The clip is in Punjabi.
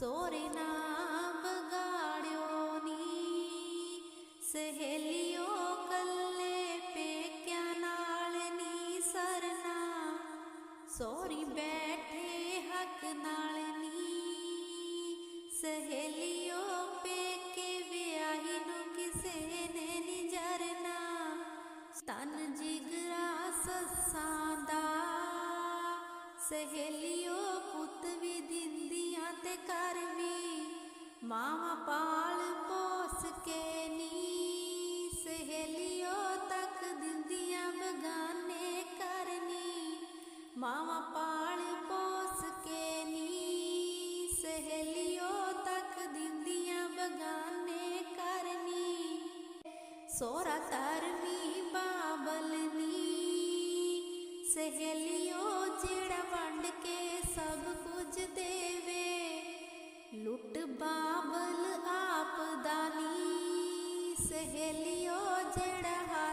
ਸੋਰੇ ਨਾ ਬਗਾੜਿਓ ਨੀ। ਸਹੇਲਿਓ ਕੱਲੇ ਪੇਕਿਆਂ ਨਾਲ ਨੀ ਸਰਨਾ। ਸੋਰੀ ਬੈਠੇ ਹੱਕ ਨਾਲ ਨੀ। ਸਹੇਲਿਓ ਪੇਕੇ ਵਿਆਹੀ ਨੂੰ ਕਿਸੇ ਨੇ ਨੀ ਜਰਨਾ। ਤਨ ਜਿਗਰਾ ਸੱਸਾਂ ਦਾ। ਸਹੇਲਿਓ ਪੁੱਤ ਵੀ ਦਿੰਦੀ ਤੇ ਕਰ ਵੀ ਮਾਵਾ ਪਾਲ ਪੋਸ ਕੇ ਨੀ ਸਹੇਲਿਓ ਤੱਕ ਦਿੰਦੀਆਂ ਬਗਾਨੇ ਕਰਨੀ ਮਾਵਾ ਪਾਲ ਪੋਸ ਕੇ ਨੀ ਸਹੇਲਿਓ ਤੱਕ ਦਿੰਦੀਆਂ ਬਗਾਨੇ ਕਰਨੀ ਸੋਰਾ ਧਰਮੀ ਬਾਬਲ ਸਹੇਲਿਓ ਜਿਹੜਾ ਵੰਡ ਬਾਬਲ ਆਪ ਦਾ ਨੀ ਸਹੇਲਿਓ ਜਿਹੜਾ